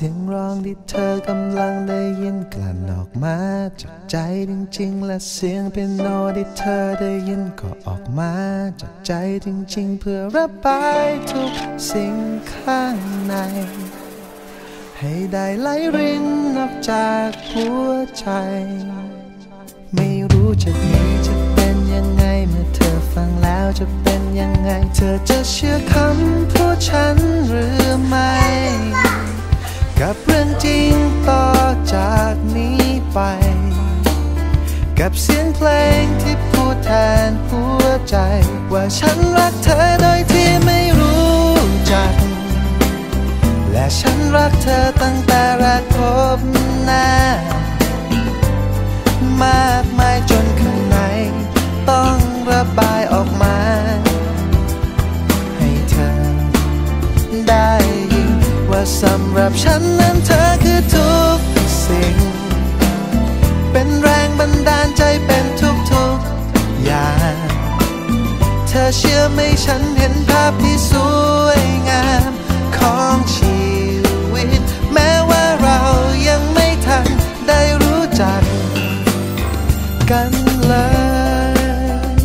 สียงร้องที่เธอกำลังได้ยินกลั่นออกมาจากใจจริงๆ และเสียงเป็นโนที่เธอได้ยินก็ออกมาจากใจจริงๆ เพื่อระบายทุกสิ่งข้างใน ให้ได้ไหลรินออกจากหัวใจ ไม่รู้จะดีจะเป็นยังไงเมื่อเธอฟังแล้วจะเป็นยังไง เธอจะเชื่อคำพูดฉันหรือ ไปกับเสียงเพลงที่พูดแทนหัวใจ ว่าฉันรักเธอโดยที่ไม่รู้จัก และฉันรักเธอตั้งแต่แรกพบหน้ามากมายจนข้างใน ต้องระบายออกมา ให้เธอได้ยินว่าสำหรับฉัน อเชื่อไหมฉันเห็นภาพที่สวยงามของชีวิต แม้ว่าเรายังไม่ทันได้รู้จักกันเลย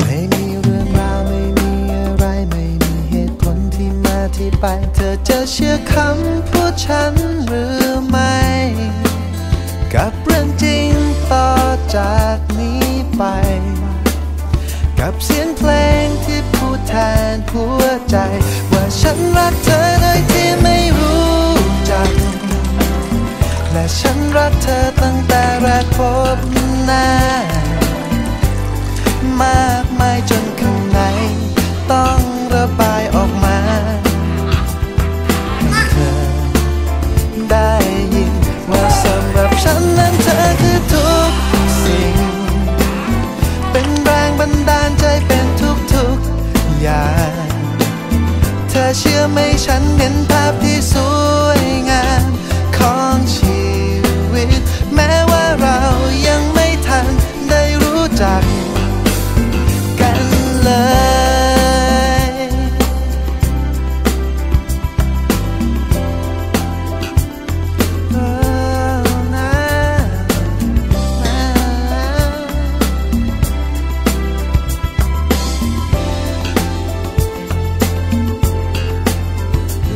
ไม่มีเรื่องราวไม่มีอะไรไม่มีเหตุผลที่มาที่ไปเธอจะเชื่อคำพูดฉันหรือ กับเรื่องจริงต่อจากนี้ไป กับเสียงเพลงที่พูดแทนหัวใจ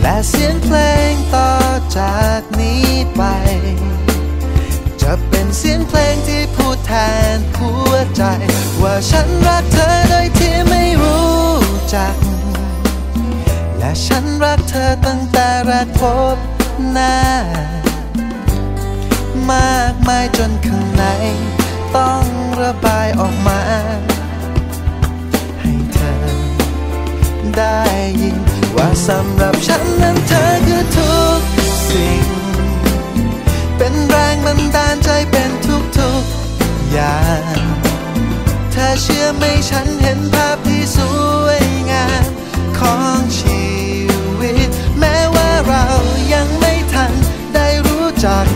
และเสียงเพลงต่อจากนี้ไป จะเป็นเสียงเพลงที่พูดแทนหัวใจ ว่าฉันรักเธอโดยที่ไม่รู้จัก และฉันรักเธอตั้งแต่แรกพบหน้ามากมายจนข้างใน ต้องระบายออกมา ให้เธอได้ยิน ว่าสำหรับฉันนั้นเธอคือทุกสิ่ง เป็นแรงบันดาลใจเป็นทุกทุกอย่างเธอเชื่อไหมฉันเห็นภาพที่สวยงามของชีวิต แม้ว่าเรายังไม่ทันได้รู้จัก